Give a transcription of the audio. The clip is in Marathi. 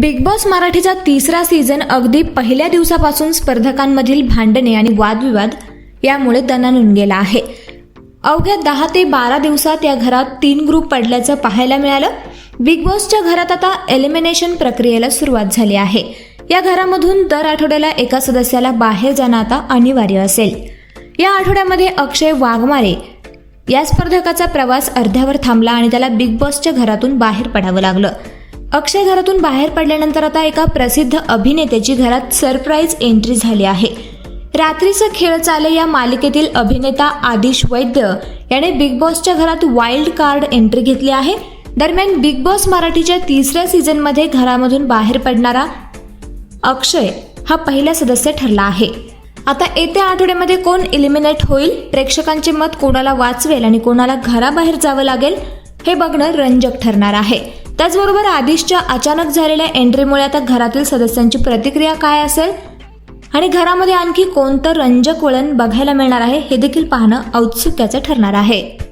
बिग बॉस मराठीचा तिसरा सीझन अगदी पहिल्या दिवसापासून स्पर्धकांमधील भांडणे आणि वादविवाद यामुळे दणानून गेला आहे. अवघ्या दहा ते बारा दिवसात या घरात तीन ग्रुप पडल्याचं पाहायला मिळालं. बिग बॉसच्या घरात आता एलिमिनेशन प्रक्रियेला सुरुवात झाली आहे. या घरामधून दर आठवड्याला एका सदस्याला बाहेर जाणं आता अनिवार्य असेल. या आठवड्यामध्ये अक्षय वाघमारे या स्पर्धकाचा प्रवास अर्ध्यावर थांबला आणि त्याला बिग बॉसच्या घरातून बाहेर पडावं लागलं. अक्षय घरातून बाहेर पडल्यानंतर आता एका प्रसिद्ध अभिनेत्याची घरात सरप्राईज एंट्री झाली आहे. रात्रीचं खेळ चाले या मालिकेतील अभिनेता आदिश वैद्य याने बिग बॉसच्या घरात वाईल्ड कार्ड एंट्री घेतली आहे. दरम्यान बिग बॉस मराठीच्या तिसऱ्या सीझनमध्ये घरामधून बाहेर पडणारा अक्षय हा पहिला सदस्य ठरला आहे. आता येत्या आठवड्यामध्ये कोण इलिमिनेट होईल? प्रेक्षकांचे मत कोणाला वाचवेल आणि कोणाला घराबाहेर जावं लागेल? हे बघणं रंजक ठरणार आहे. त्याचबरोबर आदिशच्या अचानक झालेल्या एंट्रीमुळे आता घरातील सदस्यांची प्रतिक्रिया काय असेल? आणि घरामध्ये आणखी कोणतं रंजक वळण बघायला मिळणार आहे हे देखील पाहणं औत्सुक्याचं ठरणार आहे.